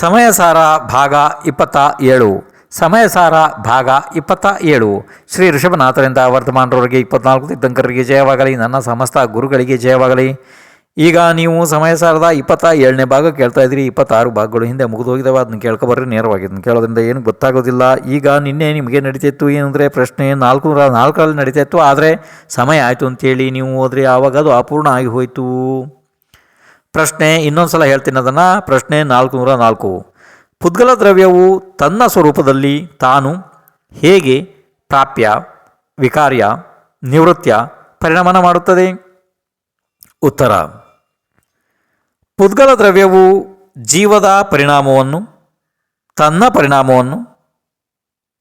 ಸಮಯಸಾರ ಭಾಗ ಇಪ್ಪತ್ತ ಏಳು. ಸಮಯಸಾರ ಭಾಗ ಇಪ್ಪತ್ತ ಏಳು. ಶ್ರೀ ಋಷಭನಾಥರಿಂದ ವರ್ತಮಾನರವರಿಗೆ ಇಪ್ಪತ್ನಾಲ್ಕು ತೀರ್ಥಂಕರಿಗೆ ಜಯವಾಗಲಿ, ನನ್ನ ಸಮಸ್ತ ಗುರುಗಳಿಗೆ ಜಯವಾಗಲಿ. ಈಗ ನೀವು ಸಮಯಸಾರದ ಇಪ್ಪತ್ತ ಏಳನೇ ಭಾಗ ಕೇಳ್ತಾ ಇದ್ದೀರಿ. ಇಪ್ಪತ್ತಾರು ಭಾಗಗಳು ಹಿಂದೆ ಮುಗಿದು ಹೋಗಿದ್ದಾವೆ ಅದನ್ನು ಕೇಳ್ಕೊಬರ್ರಿ ನೇರವಾಗಿ ಅದನ್ನು ಕೇಳೋದ್ರಿಂದ ಏನು ಗೊತ್ತಾಗೋದಿಲ್ಲ. ಈಗ ನಿನ್ನೆ ನಿಮಗೆ ನಡೀತಿತ್ತು ಏನಂದರೆ ಪ್ರಶ್ನೆ ನಾಲ್ಕು ನೂರ ನಾಲ್ಕರಲ್ಲಿ ನಡೀತಿತ್ತು. ಆದರೆ ಸಮಯ ಆಯಿತು ಅಂತೇಳಿ ನೀವು ಹೋದರೆ ಆವಾಗ ಅದು ಅಪೂರ್ಣ ಆಗಿ ಹೋಯಿತು. ಪ್ರಶ್ನೆ ಇನ್ನೊಂದು ಸಲ ಹೇಳ್ತೀನಿ ಅದನ್ನು. ಪ್ರಶ್ನೆ ನಾಲ್ಕು ನೂರ ನಾಲ್ಕು. ಪುದ್ಗಲ ದ್ರವ್ಯವು ತನ್ನ ಸ್ವರೂಪದಲ್ಲಿ ತಾನು ಹೇಗೆ ಪ್ರಾಪ್ಯ, ವಿಕಾರ್ಯ, ನಿವೃತ್ಯ ಪರಿಣಾಮನ ಮಾಡುತ್ತದೆ? ಉತ್ತರ. ಪುದ್ಗಲ ದ್ರವ್ಯವು ಜೀವದ ಪರಿಣಾಮವನ್ನು, ತನ್ನ ಪರಿಣಾಮವನ್ನು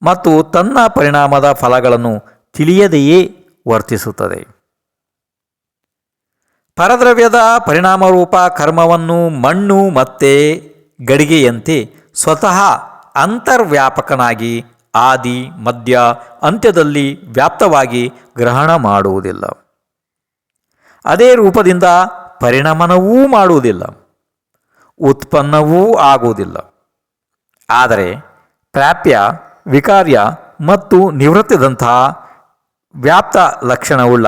ಮತ್ತು ತನ್ನ ಪರಿಣಾಮದ ಫಲಗಳನ್ನು ತಿಳಿಯದೆಯೇ ವರ್ತಿಸುತ್ತದೆ? ಪರದ್ರವ್ಯದ ಪರಿಣಾಮರೂಪ ಕರ್ಮವನ್ನು ಮಣ್ಣು ಮತ್ತೆ ಗಡಿಗೆಯಂತೆ ಸ್ವತಃ ಅಂತರ್ವ್ಯಾಪಕನಾಗಿ ಆದಿ ಮಧ್ಯ ಅಂತ್ಯದಲ್ಲಿ ವ್ಯಾಪ್ತವಾಗಿ ಗ್ರಹಣ ಮಾಡುವುದಿಲ್ಲ. ಅದೇ ರೂಪದಿಂದ ಪರಿಣಮನವೂ ಮಾಡುವುದಿಲ್ಲ. ಉತ್ಪನ್ನವೂ ಆಗುವುದಿಲ್ಲ. ಆದರೆ ಪ್ರಾಪ್ಯ, ವಿಕಾರ್ಯ ಮತ್ತು ನಿವೃತ್ತಿದಂತಹ ವ್ಯಾಪ್ತ ಲಕ್ಷಣವುಳ್ಳ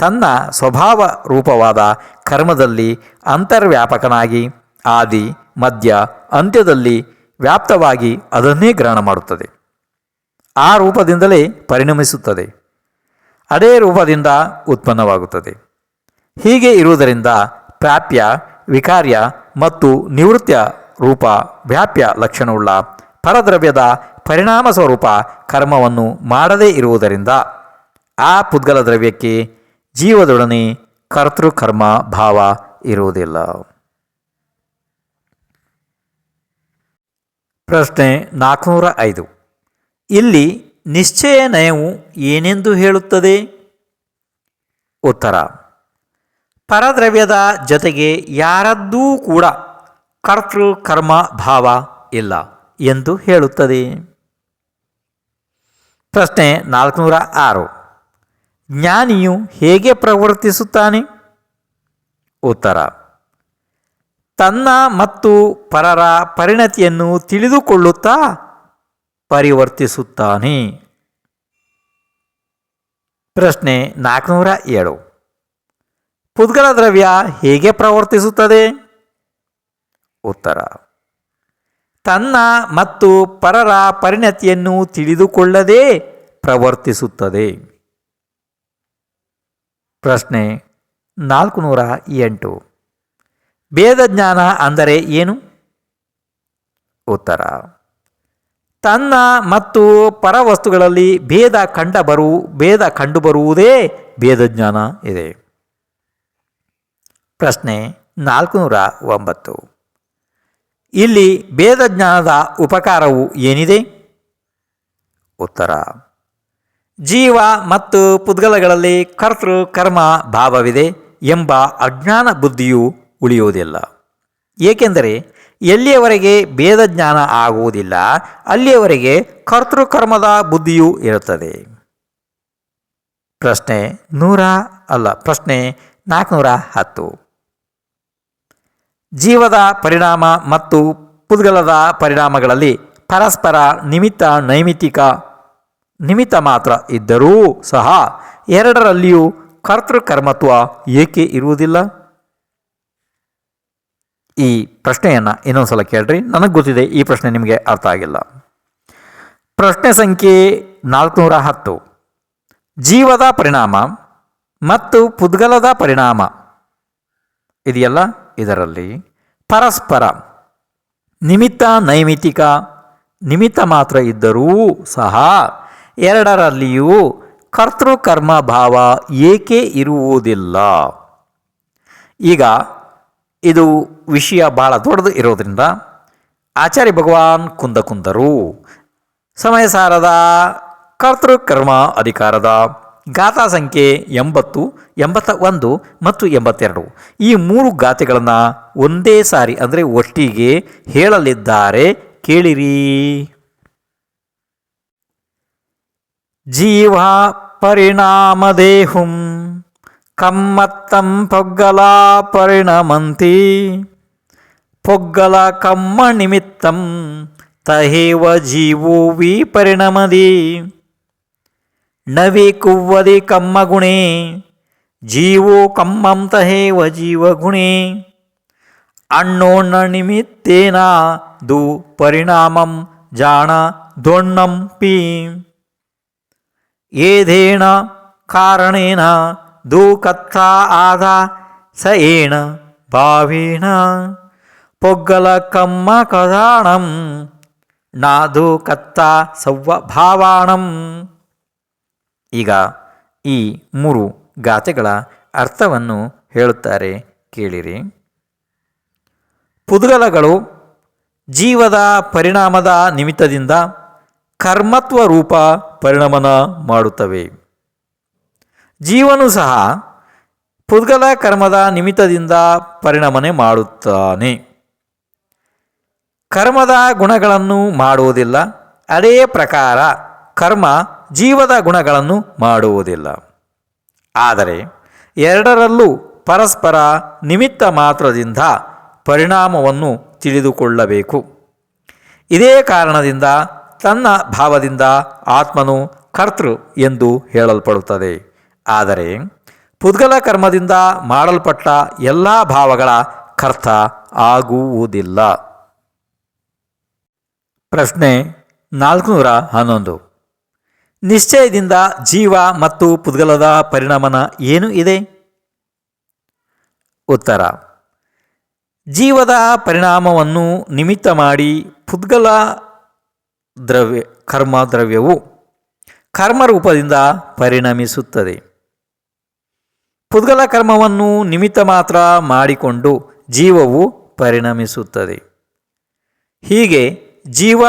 ತನ್ನ ಸ್ವಭಾವ ರೂಪವಾದ ಕರ್ಮದಲ್ಲಿ ಅಂತರ್ವ್ಯಾಪಕನಾಗಿ ಆದಿ ಮಧ್ಯ ಅಂತ್ಯದಲ್ಲಿ ವ್ಯಾಪ್ತವಾಗಿ ಅದನ್ನೇ ಗ್ರಹಣ ಮಾಡುತ್ತದೆ. ಆ ರೂಪದಿಂದಲೇ ಪರಿಣಮಿಸುತ್ತದೆ. ಅದೇ ರೂಪದಿಂದ ಉತ್ಪನ್ನವಾಗುತ್ತದೆ. ಹೀಗೆ ಇರುವುದರಿಂದ ಪ್ರಾಪ್ಯ, ವಿಕಾರ್ಯ ಮತ್ತು ನಿವೃತ್ಯ ರೂಪ, ವ್ಯಾಪ್ಯ ಲಕ್ಷಣವುಳ್ಳ ಪರದ್ರವ್ಯದ ಪರಿಣಾಮ ಸ್ವರೂಪ ಕರ್ಮವನ್ನು ಮಾಡದೇ ಇರುವುದರಿಂದ ಆ ಪುದ್ಗಲ ದ್ರವ್ಯಕ್ಕೆ ಜೀವದೊಡನೆ ಕರ್ತೃಕರ್ಮ ಭಾವ ಇರುವುದಿಲ್ಲ. ಪ್ರಶ್ನೆ ನಾಲ್ಕುನೂರ ಐದು. ಇಲ್ಲಿ ನಿಶ್ಚಯ ನಯವು ಏನೆಂದು ಹೇಳುತ್ತದೆ? ಉತ್ತರ. ಪರದ್ರವ್ಯದ ಜೊತೆಗೆ ಯಾರದ್ದೂ ಕೂಡ ಕರ್ತೃ ಕರ್ಮ ಭಾವ ಇಲ್ಲ ಎಂದು ಹೇಳುತ್ತದೆ. ಪ್ರಶ್ನೆ ನಾಲ್ಕುನೂರ ಆರು. ಜ್ಞಾನಿಯು ಹೇಗೆ ಪ್ರವರ್ತಿಸುತ್ತಾನೆ? ಉತ್ತರ. ತನ್ನ ಮತ್ತು ಪರರ ಪರಿಣತಿಯನ್ನು ತಿಳಿದುಕೊಳ್ಳುತ್ತಾ ಪರಿವರ್ತಿಸುತ್ತಾನೆ. ಪ್ರಶ್ನೆ ನಾಲ್ಕುನೂರ ಏಳು. ಪುದ್ಗಲ ದ್ರವ್ಯ ಹೇಗೆ ಪ್ರವರ್ತಿಸುತ್ತದೆ? ಉತ್ತರ. ತನ್ನ ಮತ್ತು ಪರರ ಪರಿಣತಿಯನ್ನು ತಿಳಿದುಕೊಳ್ಳದೇ ಪ್ರವರ್ತಿಸುತ್ತದೆ. ಪ್ರಶ್ನೆ ನಾಲ್ಕು ನೂರ ಎಂಟು. ಭೇದ ಜ್ಞಾನ ಅಂದರೆ ಏನು? ಉತ್ತರ. ತನ್ನ ಮತ್ತು ಪರವಸ್ತುಗಳಲ್ಲಿ ಭೇದ ಕಂಡ ಬರು, ಭೇದ ಕಂಡುಬರುವುದೇ ಭೇದಜ್ಞಾನ ಇದೆ. ಪ್ರಶ್ನೆ ನಾಲ್ಕುನೂರ ಒಂಬತ್ತು. ಇಲ್ಲಿ ಭೇದಜ್ಞಾನದ ಉಪಕಾರವು ಏನಿದೆ? ಉತ್ತರ. ಜೀವ ಮತ್ತು ಪುದ್ಗಲಗಳಲ್ಲಿ ಕರ್ತೃ ಕರ್ಮ ಭಾವವಿದೆ ಎಂಬ ಅಜ್ಞಾನ ಬುದ್ಧಿಯು ಉಳಿಯುವುದಿಲ್ಲ. ಏಕೆಂದರೆ ಎಲ್ಲಿಯವರೆಗೆ ಭೇದ ಜ್ಞಾನ ಆಗುವುದಿಲ್ಲ, ಅಲ್ಲಿಯವರೆಗೆ ಕರ್ತೃಕರ್ಮದ ಬುದ್ಧಿಯೂ ಇರುತ್ತದೆ. ಪ್ರಶ್ನೆ ನೂರ ಅಲ್ಲ, ಪ್ರಶ್ನೆ ನಾಲ್ಕುನೂರ ಹತ್ತು. ಜೀವದ ಪರಿಣಾಮ ಮತ್ತು ಪುದ್ಗಲದ ಪರಿಣಾಮಗಳಲ್ಲಿ ಪರಸ್ಪರ ನಿಮಿತ್ತ ನೈಮಿತ್ತಿಕ ನಿಮಿತ್ತ ಮಾತ್ರ ಇದ್ದರೂ ಸಹ ಎರಡರಲ್ಲಿಯೂ ಕರ್ತೃಕರ್ಮತ್ವ ಏಕೆ ಇರುವುದಿಲ್ಲ? ಈ ಪ್ರಶ್ನೆಯನ್ನು ಇನ್ನೊಂದು ಸಲ ಕೇಳ್ರಿ. ನನಗೆ ಗೊತ್ತಿದೆ ಈ ಪ್ರಶ್ನೆ ನಿಮಗೆ ಅರ್ಥ ಆಗಿಲ್ಲ. ಪ್ರಶ್ನೆ ಸಂಖ್ಯೆ ನಾಲ್ಕುನೂರ ಹತ್ತು. ಜೀವದ ಪರಿಣಾಮ ಮತ್ತು ಪುದ್ಗಲದ ಪರಿಣಾಮ ಇದೆಯಲ್ಲ? ಇದರಲ್ಲಿ ಪರಸ್ಪರ ನಿಮಿತ್ತ ನೈಮಿತಿಕ ನಿಮಿತ್ತ ಮಾತ್ರ ಇದ್ದರೂ ಸಹ ಎರಡರಲ್ಲಿಯೂ ಕರ್ತೃಕರ್ಮ ಭಾವ ಏಕೆ ಇರುವುದಿಲ್ಲ? ಈಗ ಇದು ವಿಷಯ ಬಹಳ ದೊಡ್ಡದು ಇರೋದ್ರಿಂದ ಆಚಾರ್ಯ ಭಗವಾನ್ ಕುಂದ ಕುಂದರು ಸಮಯಸಾರದ ಕರ್ತೃಕರ್ಮ ಅಧಿಕಾರದ ಗಾಥಾ ಸಂಖ್ಯೆ ಎಂಬತ್ತು, ಎಂಬತ್ತ ಒಂದು ಮತ್ತು ಎಂಬತ್ತೆರಡು ಈ ಮೂರು ಗಾಥೆಗಳನ್ನು ಒಂದೇ ಸಾರಿ ಅಂದರೆ ಒಟ್ಟಿಗೆ ಹೇಳಲಿದ್ದಾರೆ. ಕೇಳಿರಿ. जीवापरिणामदेहुं कम्मत्तं फोग्गला परिणमन्ति फोग्गलकर्मनिमित्तं तहे वीवो विपरिणमदि। णवि कुवदि कर्मगुणे जीवो कम्मं तहे वीवगुणे अण्णोन्ननिमित्तेना दुपरिणामं जाना दोण्णम्पि ಏಧೇಣ ಕಾರಣೇನ ದೂಕತ್ತ ಕತ್ತಾ ಆದ ಸ ಏಣ ಭಾವೇಣ. ಪೊಗ್ಗಲ ಕಮ್ಮ ಕದಾಣಂ ನಾದು ಕತ್ತ ಸವ್ವ ಭಾವಾಣಂ ಈಗ ಈ ಮೂರು ಗಾಥೆಗಳ ಅರ್ಥವನ್ನು ಹೇಳುತ್ತಾರೆ ಕೇಳಿರಿ. ಪುದ್ಗಲಗಳು ಜೀವದ ಪರಿಣಾಮದ ನಿಮಿತ್ತದಿಂದ ಕರ್ಮತ್ವ ರೂಪ ಪರಿಣಾಮನ ಮಾಡುತ್ತವೆ. ಜೀವನು ಸಹ ಪುದ್ಗಲ ಕರ್ಮದ ನಿಮಿತ್ತದಿಂದ ಪರಿಣಮನೆ ಮಾಡುತ್ತಾನೆ. ಕರ್ಮದ ಗುಣಗಳನ್ನು ಮಾಡುವುದಿಲ್ಲ. ಅದೇ ಪ್ರಕಾರ ಕರ್ಮ ಜೀವದ ಗುಣಗಳನ್ನು ಮಾಡುವುದಿಲ್ಲ. ಆದರೆ ಎರಡರಲ್ಲೂ ಪರಸ್ಪರ ನಿಮಿತ್ತ ಮಾತ್ರದಿಂದ ಪರಿಣಾಮವನ್ನು ತಿಳಿದುಕೊಳ್ಳಬೇಕು. ಇದೇ ಕಾರಣದಿಂದ ತನ್ನ ಭಾವದಿಂದ ಆತ್ಮನು ಕರ್ತೃ ಎಂದು ಹೇಳಲ್ಪಡುತ್ತದೆ. ಆದರೆ ಪುದ್ಗಲ ಕರ್ಮದಿಂದ ಮಾಡಲ್ಪಟ್ಟ ಎಲ್ಲ ಭಾವಗಳ ಕರ್ತ ಆಗುವುದಿಲ್ಲ. ಪ್ರಶ್ನೆ ನಾಲ್ಕುನೂರ ಹನ್ನೊಂದು. ನಿಶ್ಚಯದಿಂದ ಜೀವ ಮತ್ತು ಪುದ್ಗಲದ ಪರಿಣಾಮನ ಏನು ಇದೆ? ಉತ್ತರ. ಜೀವದ ಪರಿಣಾಮವನ್ನು ನಿಮಿತ್ತ ಮಾಡಿ ಪುದ್ಗಲ ದ್ರವ್ಯ ಕರ್ಮ ದ್ರವ್ಯವು ಕರ್ಮರೂಪದಿಂದ ಪರಿಣಮಿಸುತ್ತದೆ. ಪುದ್ಗಲ ಕರ್ಮವನ್ನು ನಿಮಿತ್ತ ಮಾತ್ರ ಮಾಡಿಕೊಂಡು ಜೀವವು ಪರಿಣಮಿಸುತ್ತದೆ. ಹೀಗೆ ಜೀವ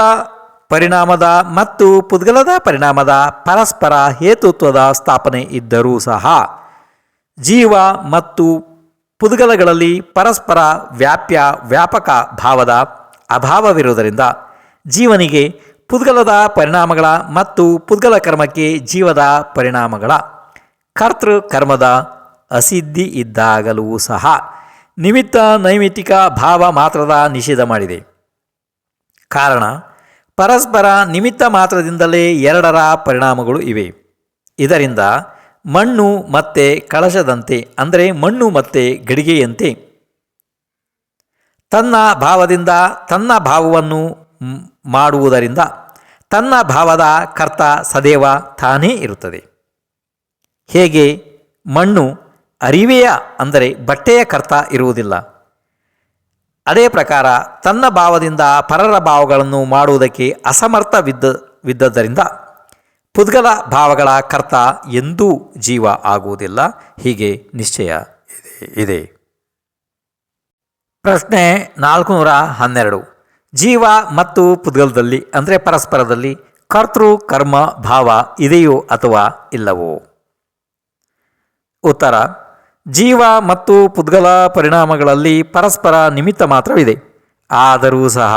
ಪರಿಣಾಮದ ಮತ್ತು ಪುದ್ಗಲದ ಪರಿಣಾಮದ ಪರಸ್ಪರ ಹೇತುತ್ವದ ಸ್ಥಾಪನೆ ಇದ್ದರೂ ಸಹ ಜೀವ ಮತ್ತು ಪುದ್ಗಲಗಳಲ್ಲಿ ಪರಸ್ಪರ ವ್ಯಾಪ್ಯ ವ್ಯಾಪಕ ಭಾವದ ಅಭಾವವಿರುವುದರಿಂದ ಜೀವನಿಗೆ ಪುದ್ಗಲದ ಪರಿಣಾಮಗಳ ಮತ್ತು ಪುದ್ಗಲ ಕರ್ಮಕ್ಕೆ ಜೀವದ ಪರಿಣಾಮಗಳ. ಕರ್ತೃ ಕರ್ಮದ ಅಸಿದ್ಧಿ ಇದ್ದಾಗಲೂ ಸಹ ನಿಮಿತ್ತ ನೈಮಿತ್ತಿಕ ಭಾವ ಮಾತ್ರದ ನಿಷೇಧ ಮಾಡಿದೆ. ಕಾರಣ, ಪರಸ್ಪರ ನಿಮಿತ್ತ ಮಾತ್ರದಿಂದಲೇ ಎರಡರ ಪರಿಣಾಮಗಳು ಇವೆ. ಇದರಿಂದ ಮಣ್ಣು ಮತ್ತೆ ಕಳಶದಂತೆ, ಅಂದರೆ ಮಣ್ಣು ಮತ್ತೆ ಗಡಿಗೆಯಂತೆ ತನ್ನ ಭಾವದಿಂದ ತನ್ನ ಭಾವವನ್ನು ಮಾಡುವುದರಿಂದ ತನ್ನ ಭಾವದ ಕರ್ತ ಸದೇವ ತಾನೇ ಇರುತ್ತದೆ. ಹೇಗೆ ಮಣ್ಣು ಅರಿವೆಯ ಅಂದರೆ ಬಟ್ಟೆಯ ಕರ್ತ ಇರುವುದಿಲ್ಲ. ಅದೇ ಪ್ರಕಾರ ತನ್ನ ಭಾವದಿಂದ ಪರರ ಭಾವಗಳನ್ನು ಮಾಡುವುದಕ್ಕೆ ಅಸಮರ್ಥವಿದ್ದ ವಿದ್ದದ್ದರಿಂದ ಪುದ್ಗಲ ಭಾವಗಳ ಕರ್ತ ಎಂದೂ ಜೀವ ಆಗುವುದಿಲ್ಲ. ಹೀಗೆ ನಿಶ್ಚಯ ಇದೆ ಇದೆ. ಪ್ರಶ್ನೆ ನಾಲ್ಕುನೂರ ಹನ್ನೆರಡು. ಜೀವ ಮತ್ತು ಪುದ್ಗಲದಲ್ಲಿ, ಅಂದರೆ ಪರಸ್ಪರದಲ್ಲಿ, ಕರ್ತೃ, ಕರ್ಮ, ಭಾವ ಇದೆಯೋ ಅಥವಾ ಇಲ್ಲವೋ? ಉತ್ತರ, ಜೀವ ಮತ್ತು ಪುದ್ಗಲ ಪರಿಣಾಮಗಳಲ್ಲಿ ಪರಸ್ಪರ ನಿಮಿತ್ತ ಮಾತ್ರವಿದೆ. ಆದರೂ ಸಹ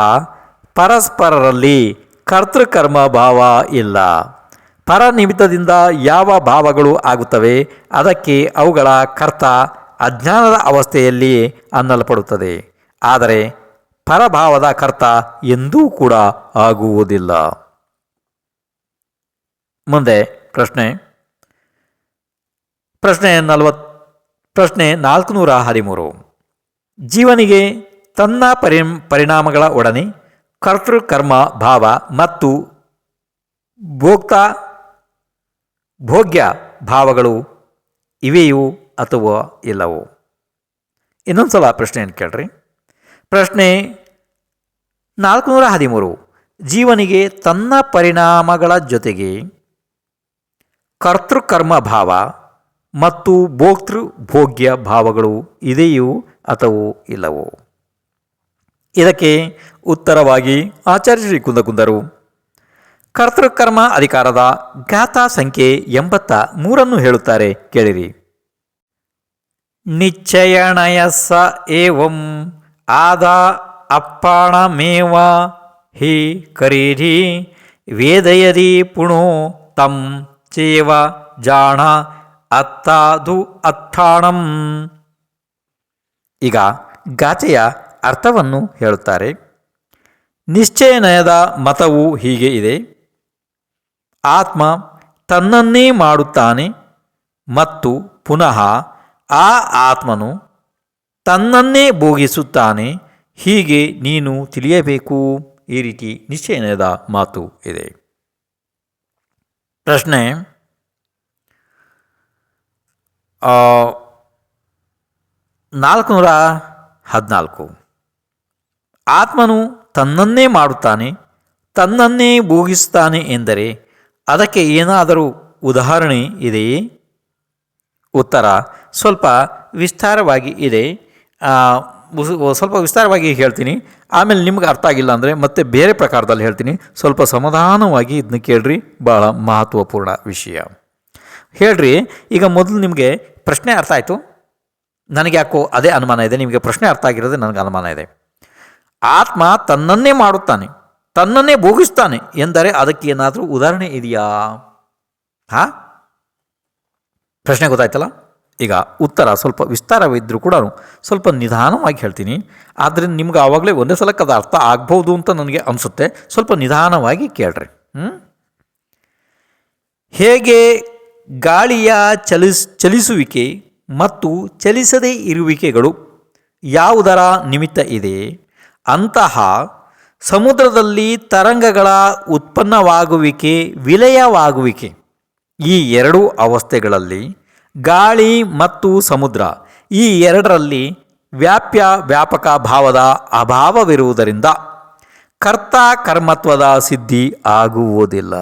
ಪರಸ್ಪರರಲ್ಲಿ ಕರ್ತೃಕರ್ಮ ಭಾವ ಇಲ್ಲ. ಪರ ನಿಮಿತ್ತದಿಂದ ಯಾವ ಭಾವಗಳು ಆಗುತ್ತವೆ, ಅದಕ್ಕೆ ಅವುಗಳ ಕರ್ತ ಅಜ್ಞಾನದ ಅವಸ್ಥೆಯಲ್ಲಿ ಅನ್ನಲ್ಪಡುತ್ತದೆ. ಆದರೆ ಪರಭಾವದ ಕರ್ತ ಎಂದೂ ಕೂಡ ಆಗುವುದಿಲ್ಲ. ಮುಂದೆ ಪ್ರಶ್ನೆ. ಪ್ರಶ್ನೆ ನಲವತ್, ಪ್ರಶ್ನೆ ನಾಲ್ಕುನೂರ ಹದಿಮೂರು. ಜೀವನಿಗೆ ತನ್ನ ಪರಿ ಪರಿಣಾಮಗಳ ಒಡನೆ ಕರ್ತೃಕರ್ಮ ಭಾವ ಮತ್ತು ಭೋಕ್ತ, ಭೋಗ್ಯ ಭಾವಗಳು ಇವೆಯೂ ಅಥವಾ ಇಲ್ಲವೋ? ಇನ್ನೊಂದು ಸಲ ಪ್ರಶ್ನೆಯನ್ನು ಕೇಳ್ರಿ. ಪ್ರಶ್ನೆ ನಾಲ್ಕುನೂರ ಹದಿಮೂರು. ಜೀವನಿಗೆ ತನ್ನ ಪರಿಣಾಮಗಳ ಜೊತೆಗೆ ಕರ್ತೃಕರ್ಮ ಭಾವ ಮತ್ತು ಭೋಕ್ತೃ ಭೋಗ್ಯ ಭಾವಗಳು ಇದೆಯೋ ಅಥವಾ ಇಲ್ಲವೋ? ಇದಕ್ಕೆ ಉತ್ತರವಾಗಿ ಆಚಾರ್ಯ ಶ್ರೀ ಕುಂದಕುಂದರು. ಕರ್ತೃಕರ್ಮ ಅಧಿಕಾರದ ಗಾಥಾ ಸಂಖ್ಯೆ ಎಂಬತ್ತ ಮೂರನ್ನು ಹೇಳುತ್ತಾರೆ, ಕೇಳಿರಿ. ನಿಶ್ಚಯಣಯ ಸ ಏವಂ ಆದ ಅಪ್ಪಾಣಮೇವ ಹಿ ಕರೀರಿ, ವೇದಯದಿ ಪುಣೋ ತಂ ಚೇವ ಜಾಣ ಅತ್ತಾದು ಅತ್ಥಾಣಂ ಈಗ ಗಾಚೆಯ ಅರ್ಥವನ್ನು ಹೇಳುತ್ತಾರೆ. ನಿಶ್ಚಯನಯದ ಮತವು ಹೀಗೆ ಇದೆ. ಆತ್ಮ ತನ್ನನ್ನೇ ಮಾಡುತ್ತಾನೆ ಮತ್ತು ಪುನಃ ಆ ಆತ್ಮನು ತನ್ನನ್ನೇ ಭೋಗಿಸುತ್ತಾನೆ, ಹೀಗೆ ನೀನು ತಿಳಿಯಬೇಕು. ಈ ರೀತಿ ನಿಶ್ಚಯನದ ಮಾತು ಇದೆ. ಪ್ರಶ್ನೆ ನಾಲ್ಕುನೂರ ಹದಿನಾಲ್ಕು. ಆತ್ಮನು ತನ್ನನ್ನೇ ಮಾಡುತ್ತಾನೆ, ತನ್ನನ್ನೇ ಭೋಗಿಸುತ್ತಾನೆ ಎಂದರೆ ಅದಕ್ಕೆ ಏನಾದರೂ ಉದಾಹರಣೆ ಇದೆಯೇ? ಉತ್ತರ ಸ್ವಲ್ಪ ವಿಸ್ತಾರವಾಗಿ ಇದೆ. ಸ್ವಲ್ಪ ವಿಸ್ತಾರವಾಗಿ ಹೇಳ್ತೀನಿ. ಆಮೇಲೆ ನಿಮ್ಗೆ ಅರ್ಥ ಆಗಿಲ್ಲ ಅಂದರೆ ಮತ್ತೆ ಬೇರೆ ಪ್ರಕಾರದಲ್ಲಿ ಹೇಳ್ತೀನಿ. ಸ್ವಲ್ಪ ಸಮಾಧಾನವಾಗಿ ಇದನ್ನ ಕೇಳ್ರಿ. ಭಾಳ ಮಹತ್ವಪೂರ್ಣ ವಿಷಯ. ಹೇಳ್ರಿ, ಈಗ ಮೊದಲು ನಿಮಗೆ ಪ್ರಶ್ನೆ ಅರ್ಥ ಆಯಿತು. ನನಗೆ ಯಾಕೋ ಅದೇ ಅನುಮಾನ ಇದೆ. ನಿಮಗೆ ಪ್ರಶ್ನೆ ಅರ್ಥ ಆಗಿರೋದೇ ನನಗೆ ಅನುಮಾನ ಇದೆ. ಆತ್ಮ ತನ್ನನ್ನೇ ಮಾಡುತ್ತಾನೆ. ತನ್ನನ್ನೇ ಭೋಗಿಸ್ತಾನೆ ಎಂದರೆ ಅದಕ್ಕೆ ಏನಾದರೂ ಉದಾಹರಣೆ ಇದೆಯಾ? ಹಾಂ? ಪ್ರಶ್ನೆ ಗೊತ್ತಾಯ್ತಲ್ಲ? ಈಗ ಉತ್ತರ ಸ್ವಲ್ಪ ವಿಸ್ತಾರವಿದ್ದರೂ ಕೂಡ ಸ್ವಲ್ಪ ನಿಧಾನವಾಗಿ ಹೇಳ್ತೀನಿ. ಆದ್ದರಿಂದ ನಿಮ್ಗೆ ಆವಾಗಲೇ ಒಂದೇ ಸಲಕ್ಕೆ ಅದು ಅರ್ಥ ಆಗ್ಬೋದು ಅಂತ ನನಗೆ ಅನಿಸುತ್ತೆ. ಸ್ವಲ್ಪ ನಿಧಾನವಾಗಿ ಕೇಳ್ರಿ. ಹೇಗೆ ಗಾಳಿಯ ಚಲಿಸ್, ಚಲಿಸುವಿಕೆ ಮತ್ತು ಚಲಿಸದೇ ಇರುವಿಕೆಗಳು ಯಾವುದರ ನಿಮಿತ್ತ ಇದೆ? ಅಂತಹ ಸಮುದ್ರದಲ್ಲಿ ತರಂಗಗಳ ಉತ್ಪನ್ನವಾಗುವಿಕೆ, ವಿಲಯವಾಗುವಿಕೆ ಈ ಎರಡೂ ಅವಸ್ಥೆಗಳಲ್ಲಿ ಗಾಳಿ ಮತ್ತು ಸಮುದ್ರ ಈ ಎರಡರಲ್ಲಿ ವ್ಯಾಪ್ಯ ವ್ಯಾಪಕ ಭಾವದ ಅಭಾವವಿರುವುದರಿಂದ ಕರ್ತ ಕರ್ಮತ್ವದ ಸಿದ್ಧಿ ಆಗುವುದಿಲ್ಲ.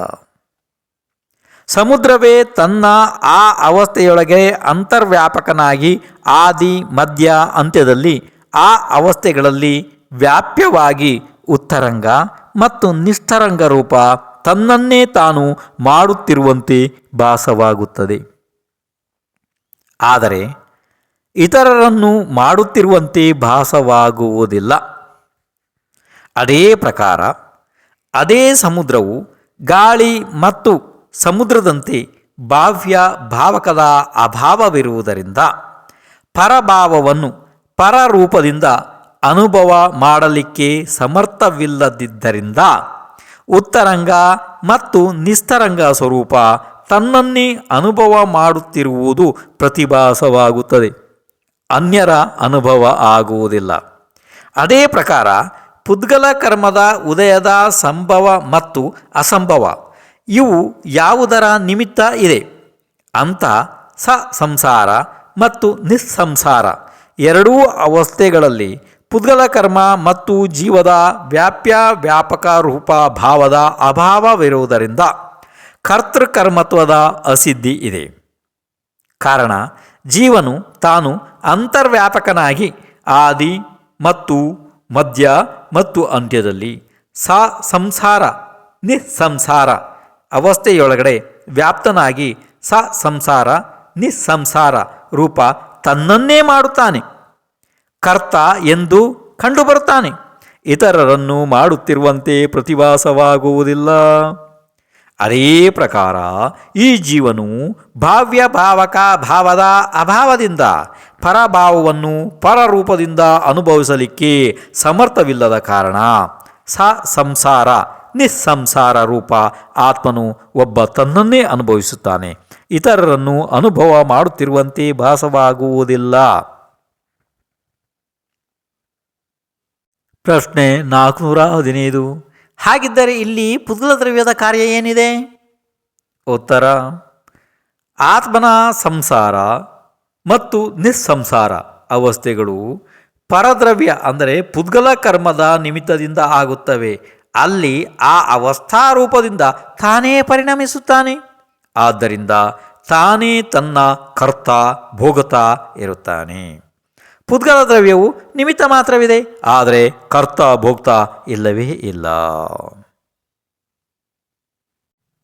ಸಮುದ್ರವೇ ತನ್ನ ಆ ಅವಸ್ಥೆಯೊಳಗೆ ಅಂತರ್ವ್ಯಾಪಕನಾಗಿ ಆದಿ, ಮಧ್ಯ, ಅಂತ್ಯದಲ್ಲಿ ಆ ಅವಸ್ಥೆಗಳಲ್ಲಿ ವ್ಯಾಪ್ಯವಾಗಿ ಉತ್ತರಂಗ ಮತ್ತು ನಿಷ್ಠರಂಗ ರೂಪ ತನ್ನನ್ನೇ ತಾನು ಮಾಡುತ್ತಿರುವಂತೆ ಭಾಸವಾಗುತ್ತದೆ. ಆದರೆ ಇತರರನ್ನು ಮಾಡುತ್ತಿರುವಂತೆ ಭಾಸವಾಗುವುದಿಲ್ಲ. ಅದೇ ಪ್ರಕಾರ ಅದೇ ಸಮುದ್ರವು ಗಾಳಿ ಮತ್ತು ಸಮುದ್ರದಂತೆ ಭಾವ್ಯ ಭಾವಕದ ಅಭಾವವಿರುವುದರಿಂದ ಪರಭಾವವನ್ನು ಪರರೂಪದಿಂದ ಅನುಭವ ಮಾಡಲಿಕ್ಕೆ ಸಮರ್ಥವಿಲ್ಲದಿದ್ದರಿಂದ ಉತ್ತರಂಗ ಮತ್ತು ನಿಸ್ತರಂಗ ಸ್ವರೂಪ ತನ್ನನ್ನೇ ಅನುಭವ ಮಾಡುತ್ತಿರುವುದು ಪ್ರತಿಭಾಸವಾಗುತ್ತದೆ. ಅನ್ಯರ ಅನುಭವ ಆಗುವುದಿಲ್ಲ. ಅದೇ ಪ್ರಕಾರ ಪುದ್ಗಲ ಕರ್ಮದ ಉದಯದ ಸಂಭವ ಮತ್ತು ಅಸಂಭವ ಇವು ಯಾವುದರ ನಿಮಿತ್ತ ಇದೆ? ಅಂತ ಸ ಸಂಸಾರ ಮತ್ತು ನಿಸ್ಸಂಸಾರ ಎರಡೂ ಅವಸ್ಥೆಗಳಲ್ಲಿ ಪುದ್ಗಲ ಕರ್ಮ ಮತ್ತು ಜೀವದ ವ್ಯಾಪ್ಯ ವ್ಯಾಪಕ ರೂಪ ಭಾವದ ಅಭಾವವಿರುವುದರಿಂದ ಕರ್ತೃಕರ್ಮತ್ವದ ಅಸಿದ್ಧಿ ಇದೆ. ಕಾರಣ, ಜೀವನು ತಾನು ಅಂತರ್ವ್ಯಾಪಕನಾಗಿ ಆದಿ ಮತ್ತು ಮಧ್ಯ ಮತ್ತು ಅಂತ್ಯದಲ್ಲಿ ಸಾ ಸಂಸಾರ, ನಿಸ್ಸಂಸಾರ ಅವಸ್ಥೆಯೊಳಗಡೆ ವ್ಯಾಪ್ತನಾಗಿ ಸ ಸಂಸಾರ, ನಿಸ್ಸಂಸಾರ ರೂಪ ತನ್ನನ್ನೇ ಮಾಡುತ್ತಾನೆ. ಕರ್ತ ಎಂದು ಕಂಡುಬರುತ್ತಾನೆ. ಇತರರನ್ನು ಮಾಡುತ್ತಿರುವಂತೆ ಪ್ರತಿಭಾಸವಾಗುವುದಿಲ್ಲ ಅದೇ ಪ್ರಕಾರ ಈ ಜೀವನು ಭಾವ್ಯ ಭಾವಕ ಭಾವದ ಅಭಾವದಿಂದ ಪರಭಾವವನ್ನು ಪರರೂಪದಿಂದ ಅನುಭವಿಸಲಿಕ್ಕೆ ಸಮರ್ಥವಿಲ್ಲದ ಕಾರಣ ಸ ಸಂಸಾರ, ನಿಸ್ಸಂಸಾರ ರೂಪ ಆತ್ಮನು ಒಬ್ಬ ತನ್ನನ್ನೇ ಅನುಭವಿಸುತ್ತಾನೆ. ಇತರರನ್ನು ಅನುಭವ ಮಾಡುತ್ತಿರುವಂತೆ ಭಾಸವಾಗುವುದಿಲ್ಲ. ಪ್ರಶ್ನೆ ನಾಲ್ಕುನೂರ ಹದಿನೈದು. ಹಾಗಿದ್ದರೆ ಇಲ್ಲಿ ಪುದ್ಗಲ ದ್ರವ್ಯದ ಕಾರ್ಯ ಏನಿದೆ? ಉತ್ತರ, ಆತ್ಮನ ಸಂಸಾರ ಮತ್ತು ನಿಸ್ಸಂಸಾರ ಅವಸ್ಥೆಗಳು ಪರದ್ರವ್ಯ ಅಂದರೆ ಪುದ್ಗಲ ಕರ್ಮದ ನಿಮಿತ್ತದಿಂದ ಆಗುತ್ತವೆ. ಅಲ್ಲಿ ಆ ಅವಸ್ಥಾರೂಪದಿಂದ ತಾನೇ ಪರಿಣಮಿಸುತ್ತಾನೆ. ಆದ್ದರಿಂದ ತಾನೇ ತನ್ನ ಕರ್ತ ಭೋಗತ ಇರುತ್ತಾನೆ. ಪುದ್ಗಲ ದ್ರವ್ಯವು ನಿಮಿತ್ತ ಮಾತ್ರವಿದೆ, ಆದರೆ ಕರ್ತ ಭೋಕ್ತ ಇಲ್ಲವೇ ಇಲ್ಲ.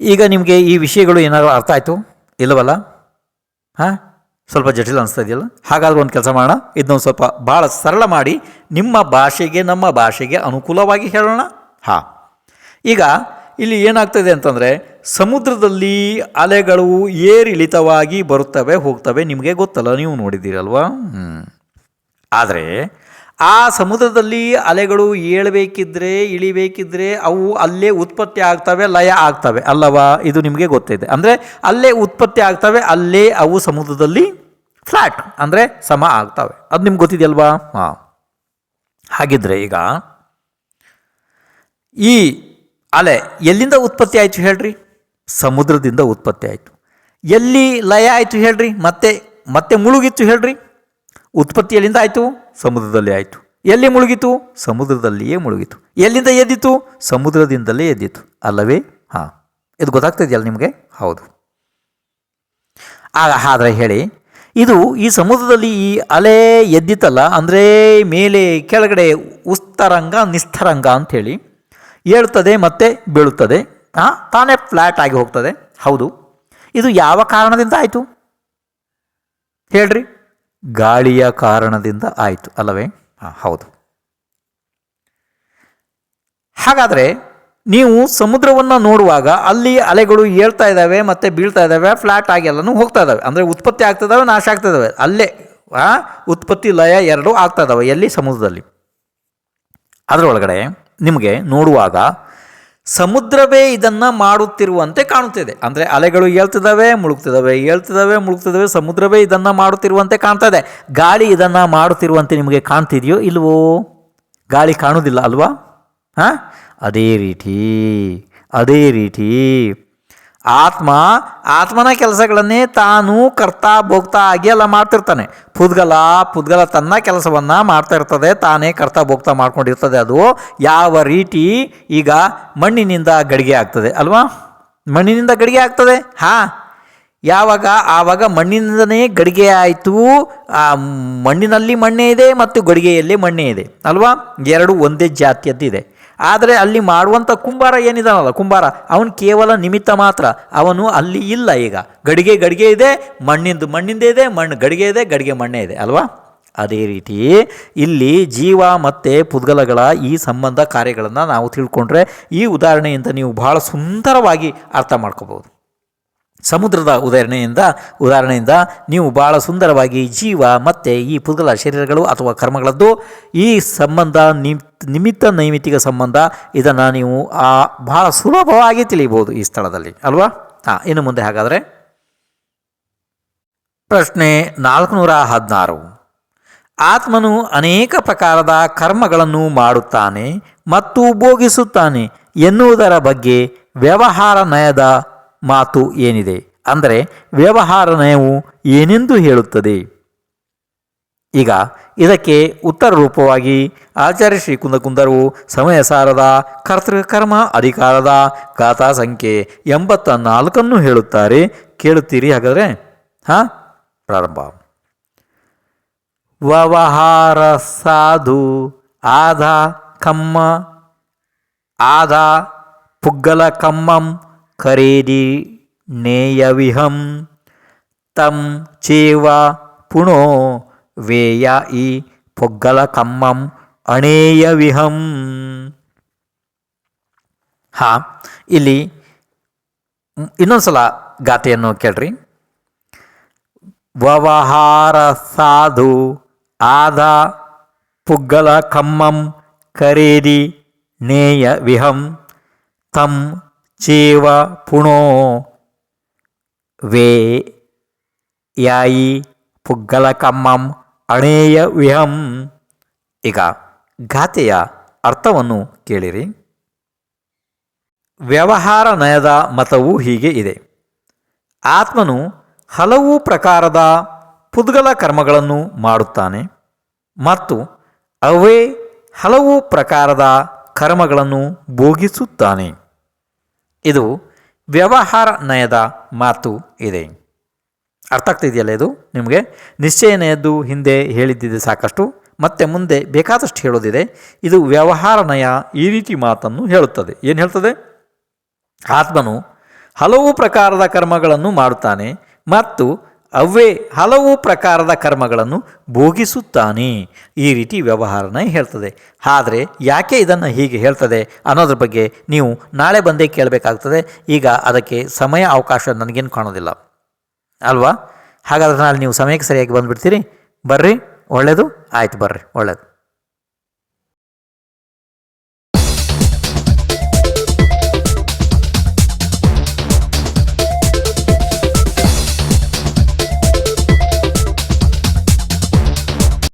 ಈಗ ನಿಮಗೆ ಈ ವಿಷಯಗಳು ಏನಾದರೂ ಅರ್ಥ ಆಯಿತು? ಇಲ್ಲವಲ್ಲ? ಹಾಂ? ಸ್ವಲ್ಪ ಜಟಿಲ ಅನಿಸ್ತಾ ಇದೆಯಲ್ಲ? ಹಾಗಾದ್ರೆ ಒಂದು ಕೆಲಸ ಮಾಡೋಣ. ಇದನ್ನೊಂದು ಸ್ವಲ್ಪ ಭಾಳ ಸರಳ ಮಾಡಿ ನಿಮ್ಮ ಭಾಷೆಗೆ, ನಮ್ಮ ಭಾಷೆಗೆ ಅನುಕೂಲವಾಗಿ ಹೇಳೋಣ. ಹಾಂ. ಈಗ ಇಲ್ಲಿ ಏನಾಗ್ತದೆ ಅಂತಂದರೆ, ಸಮುದ್ರದಲ್ಲಿ ಅಲೆಗಳು ಏರಿಳಿತವಾಗಿ ಬರುತ್ತವೆ, ಹೋಗ್ತವೆ, ನಿಮಗೆ ಗೊತ್ತಲ್ಲ, ನೀವು ನೋಡಿದ್ದೀರಲ್ವಾ? ಹ್ಞೂ ಆದರೆ ಆ ಸಮುದ್ರದಲ್ಲಿ ಅಲೆಗಳು ಏಳಬೇಕಿದ್ರೆ, ಇಳಿಬೇಕಿದ್ರೆ ಅವು ಅಲ್ಲೇ ಉತ್ಪತ್ತಿ ಆಗ್ತವೆ, ಲಯ ಆಗ್ತವೆ ಅಲ್ಲವಾ? ಇದು ನಿಮಗೆ ಗೊತ್ತಿದೆ. ಅಂದರೆ ಅಲ್ಲೇ ಉತ್ಪತ್ತಿ ಆಗ್ತವೆ, ಅಲ್ಲೇ ಅವು ಸಮುದ್ರದಲ್ಲಿ ಫ್ಲ್ಯಾಟ್ ಅಂದರೆ ಸಮ ಆಗ್ತವೆ. ಅದು ನಿಮ್ಗೆ ಗೊತ್ತಿದೆಯಲ್ವಾ? ಹಾಂ. ಹಾಗಿದ್ರೆ ಈಗ ಈ ಅಲೆ ಎಲ್ಲಿಂದ ಉತ್ಪತ್ತಿ ಆಯಿತು ಹೇಳ್ರಿ? ಸಮುದ್ರದಿಂದ ಉತ್ಪತ್ತಿ ಆಯಿತು. ಎಲ್ಲಿ ಲಯ ಆಯಿತು ಹೇಳ್ರಿ? ಮತ್ತೆ ಮತ್ತೆ ಮುಳುಗಿತ್ತು ಹೇಳ್ರಿ? ಉತ್ಪತ್ತಿ ಎಲ್ಲಿಂದ ಆಯಿತು, ಸಮುದ್ರದಲ್ಲಿ ಆಯಿತು. ಎಲ್ಲಿ ಮುಳುಗಿತು? ಸಮುದ್ರದಲ್ಲಿಯೇ ಮುಳುಗಿತು. ಎಲ್ಲಿಂದ ಎದ್ದಿತು? ಸಮುದ್ರದಿಂದಲೇ ಎದ್ದಿತು. ಅಲ್ಲವೇ? ಹಾಂ. ಇದು ಗೊತ್ತಾಗ್ತಿದೆಯಲ್ಲ ನಿಮಗೆ? ಹೌದು. ಆಗ ಆದರೆ ಹೇಳಿ, ಇದು ಈ ಸಮುದ್ರದಲ್ಲಿ ಈ ಅಲೆ ಎದ್ದಿತ್ತಲ್ಲ ಅಂದರೆ ಮೇಲೆ ಕೆಳಗಡೆ ಉಸ್ತರಂಗ ನಿಸ್ತರಂಗ ಅಂಥೇಳಿ ಏಳುತ್ತದೆ ಮತ್ತೆ ಬೀಳುತ್ತದೆ. ಹಾಂ, ತಾನೇ ಫ್ಲ್ಯಾಟ್ ಆಗಿ ಹೋಗ್ತದೆ. ಹೌದು. ಇದು ಯಾವ ಕಾರಣದಿಂದ ಆಯಿತು? ಹೇಳ್ರಿ. ಗಾಳಿಯ ಕಾರಣದಿಂದ ಆಯಿತು, ಅಲ್ಲವೇ? ಹಾಂ, ಹೌದು. ಹಾಗಾದರೆ ನೀವು ಸಮುದ್ರವನ್ನು ನೋಡುವಾಗ ಅಲ್ಲಿ ಅಲೆಗಳು ಏಳ್ತಾ ಇದ್ದಾವೆ, ಮತ್ತು ಬೀಳ್ತಾ ಇದ್ದಾವೆ ಫ್ಲ್ಯಾಟ್ ಆಗಿ ಎಲ್ಲನೂ ಹೋಗ್ತಾ ಇದ್ದಾವೆ. ಅಂದರೆ ಉತ್ಪತ್ತಿ ಆಗ್ತಾ ಇದ್ದಾವೆ, ನಾಶ ಆಗ್ತಾ ಇದ್ದಾವೆ. ಅಲ್ಲೇ ಉತ್ಪತ್ತಿ ಲಯ ಎರಡೂ ಆಗ್ತಾ ಇದ್ದಾವೆ, ಎಲ್ಲಿ? ಸಮುದ್ರದಲ್ಲಿ. ಅದರೊಳಗಡೆ ನಿಮಗೆ ನೋಡುವಾಗ ಸಮುದ್ರವೇ ಇದನ್ನು ಮಾಡುತ್ತಿರುವಂತೆ ಕಾಣುತ್ತಿದೆ. ಅಂದರೆ ಅಲೆಗಳು ಏಳ್ತಿದ್ದಾವೆ, ಮುಳುಗ್ತಿದ್ದಾವೆ ಏಳ್ತಿದ್ದಾವೆ, ಮುಳುಗ್ತಿದ್ದಾವೆ, ಸಮುದ್ರವೇ ಇದನ್ನು ಮಾಡುತ್ತಿರುವಂತೆ ಕಾಣ್ತಾ ಗಾಳಿ ಇದನ್ನು ಮಾಡುತ್ತಿರುವಂತೆ ನಿಮಗೆ ಕಾಣ್ತಿದೆಯೋ ಇಲ್ವೋ? ಗಾಳಿ ಕಾಣುವುದಿಲ್ಲ ಅಲ್ವಾ? ಹಾಂ? ಅದೇ ರೀತಿ ಅದೇ ರೀತಿ. ಆತ್ಮ, ಆತ್ಮನ ಕೆಲಸಗಳನ್ನೇ ತಾನು ಕರ್ತಾ ಭೋಗ್ತಾ ಆಗಿ ಎಲ್ಲ ಮಾಡ್ತಿರ್ತಾನೆ. ಪುದ್ಗಲ ಪುದ್ಗಲ ತನ್ನ ಕೆಲಸವನ್ನು ಮಾಡ್ತಾ ಇರ್ತದೆ, ತಾನೇ ಕರ್ತಾ ಭೋಗ್ತಾ ಮಾಡ್ಕೊಂಡಿರ್ತದೆ ಅದು. ಯಾವ ರೀತಿ? ಈಗ ಮಣ್ಣಿನಿಂದ ಗಡಿಗೆ ಆಗ್ತದೆ, ಅಲ್ವಾ? ಮಣ್ಣಿನಿಂದ ಗಡಿಗೆ ಆಗ್ತದೆ, ಹಾಂ. ಯಾವಾಗ? ಆವಾಗ ಮಣ್ಣಿನಿಂದನೇ ಗಡಿಗೆ ಆಯಿತು. ಆ ಮಣ್ಣಿನಲ್ಲಿ ಮಣ್ಣೇ ಇದೆ ಮತ್ತು ಗಡಿಗೆಯಲ್ಲಿ ಮಣ್ಣೇ ಇದೆ, ಅಲ್ವಾ? ಎರಡು ಒಂದೇ ಜಾತಿಯದ್ದಿದೆ. ಆದರೆ ಅಲ್ಲಿ ಮಾಡುವಂಥ ಕುಂಬಾರ ಏನಿದಾನಲ್ಲ, ಕುಂಬಾರ, ಅವನು ಕೇವಲ ನಿಮಿತ್ತ ಮಾತ್ರ, ಅವನು ಅಲ್ಲಿ ಇಲ್ಲ ಈಗ. ಗಡಿಗೆ ಗಡಿಗೆ ಇದೆ, ಮಣ್ಣಿಂದು ಮಣ್ಣಿಂದ ಇದೆ, ಮಣ್ಣು ಗಡಿಗೆ ಇದೆ, ಗಡಿಗೆ ಮಣ್ಣೇ ಇದೆ, ಅಲ್ವಾ? ಅದೇ ರೀತಿ ಇಲ್ಲಿ ಜೀವ ಮತ್ತು ಪುದ್ಗಲಗಳ ಈ ಸಂಬಂಧ ಕಾರ್ಯಗಳನ್ನು ನಾವು ತಿಳ್ಕೊಂಡ್ರೆ ಈ ಉದಾಹರಣೆಯಿಂದ ನೀವು ಬಹಳ ಸುಂದರವಾಗಿ ಅರ್ಥ ಮಾಡ್ಕೋಬೋದು ಸಮುದ್ರದ ಉದಾಹರಣೆಯಿಂದ ಉದಾಹರಣೆಯಿಂದ ನೀವು ಭಾಳ ಸುಂದರವಾಗಿ ಜೀವ ಮತ್ತು ಈ ಪುದ್ಗಲ ಶರೀರಗಳು ಅಥವಾ ಕರ್ಮಗಳದ್ದು, ಈ ಸಂಬಂಧ ನಿಮ್, ನಿಮಿತ್ತ ನೈಮಿತ್ತಿಕ ಸಂಬಂಧ, ಇದನ್ನು ನೀವು, ಆ, ಬಹಳ ಸುಲಭವಾಗಿ ತಿಳಿಬೋದು ಈ ಸ್ಥಳದಲ್ಲಿ. ಅಲ್ವಾ? ಹಾಂ, ಇನ್ನು ಮುಂದೆ ಹಾಗಾದರೆ. ಪ್ರಶ್ನೆ ನಾಲ್ಕುನೂರ ಹದಿನಾರು. ಆತ್ಮನು ಅನೇಕ ಪ್ರಕಾರದ ಕರ್ಮಗಳನ್ನು ಮಾಡುತ್ತಾನೆ ಮತ್ತು ಭೋಗಿಸುತ್ತಾನೆ ಎನ್ನುವುದರ ಬಗ್ಗೆ ವ್ಯವಹಾರ ನಯದ ಮಾತು ಏನಿದೆ? ಅಂದರೆ ವ್ಯವಹಾರ ನಯವು ಏನೆಂದು ಹೇಳುತ್ತದೆ? ಈಗ ಇದಕ್ಕೆ ಉತ್ತರ ರೂಪವಾಗಿ ಆಚಾರ್ಯ ಶ್ರೀ ಕುಂದಕುಂದರು ಸಮಯ ಸಾರದ ಕರ್ತೃಕರ್ಮ ಅಧಿಕಾರದ ಗಾಥಾ ಸಂಖ್ಯೆ ಎಂಬತ್ತ ನಾಲ್ಕನ್ನು ಹೇಳುತ್ತಾರೆ. ಕೇಳುತ್ತೀರಿ ಹಾಗಾದರೆ? ಹಾಂ? ಪ್ರಾರಂಭ. ವ್ಯವಹಾರ ಸಾಧು ಆಧ ಕಮ್ಮ, ಆಧ ಪುಗ್ಗಲ ಕಮ್ಮಂ ಖರೀದಿ ನೇಯವಿಹಂ. ತಂ ಚೇವ ಪುಣೋ ವೇಯ ಇ ಪೊಗ್ಗಲ ಕಮ್ಮಂ ಅಣೇಯವಿಹಂ. ಹಾ, ಇಲ್ಲಿ ಇನ್ನೊಂದು ಸಲ ಗಾತೆಯನ್ನು ಕೇಳ್ರಿ. ವ್ಯವಹಾರ ಸಾಧು ಆದ ಪುಗ್ಗಲ ಕಮ್ಮಂ ಖರೀದಿ ನೇಯ ವಿಹಂ ತಂ ಚೇವ ಪುಣೋ ವೇ ಯಾಯಿ ಪುಗ್ಗಲ ಕಮ್ಮಂ ಅಣೇಯ ವಿಹಂ. ಈಗ ಗಾತೆಯ ಅರ್ಥವನ್ನು ಕೇಳಿರಿ. ವ್ಯವಹಾರ ನಯದ ಮತವು ಹೀಗೆ ಇದೆ. ಆತ್ಮನು ಹಲವು ಪ್ರಕಾರದ ಪುದ್ಗಲ ಕರ್ಮಗಳನ್ನು ಮಾಡುತ್ತಾನೆ ಮತ್ತು ಅವೇ ಹಲವು ಪ್ರಕಾರದ ಕರ್ಮಗಳನ್ನು ಭೋಗಿಸುತ್ತಾನೆ. ಇದು ವ್ಯವಹಾರ ನಯದ ಮಾತು ಇದೆ. ಅರ್ಥ ಆಗ್ತಿದೆಯಲ್ಲ ಇದು? ನಿಮಗೆ? ನಿಶ್ಚಯ ನಯದ್ದು ಹಿಂದೆ ಹೇಳಿದ್ದಿದೆ ಸಾಕಷ್ಟು, ಮತ್ತೆ ಮುಂದೆ ಬೇಕಾದಷ್ಟು ಹೇಳೋದಿದೆ. ಇದು ವ್ಯವಹಾರ ನಯ ಈ ರೀತಿ ಮಾತನ್ನು ಹೇಳುತ್ತದೆ. ಏನು ಹೇಳ್ತದೆ? ಆತ್ಮನು ಹಲವು ಪ್ರಕಾರದ ಕರ್ಮಗಳನ್ನು ಮಾಡುತ್ತಾನೆ ಮತ್ತು ಅವೇ ಹಲವು ಪ್ರಕಾರದ ಕರ್ಮಗಳನ್ನು ಭೋಗಿಸುತ್ತಾನೆ. ಈ ರೀತಿ ವ್ಯವಹಾರನ ಹೇಳ್ತದೆ. ಆದರೆ ಯಾಕೆ ಇದನ್ನು ಹೀಗೆ ಹೇಳ್ತದೆ ಅನ್ನೋದ್ರ ಬಗ್ಗೆ ನೀವು ನಾಳೆ ಬಂದೇ ಕೇಳಬೇಕಾಗ್ತದೆ. ಈಗ ಅದಕ್ಕೆ ಸಮಯ, ಅವಕಾಶ ನನಗೇನು ಕಾಣೋದಿಲ್ಲ. ಅಲ್ವಾ? ಹಾಗಾದ್ರೆ ನಾಳೆ ನೀವು ಸಮಯಕ್ಕೆ ಸರಿಯಾಗಿ ಬಂದುಬಿಡ್ತೀರಿ. ಬರ್ರಿ ಒಳ್ಳೆಯದು ಆಯ್ತು ಬರ್ರಿ ಒಳ್ಳೆಯದು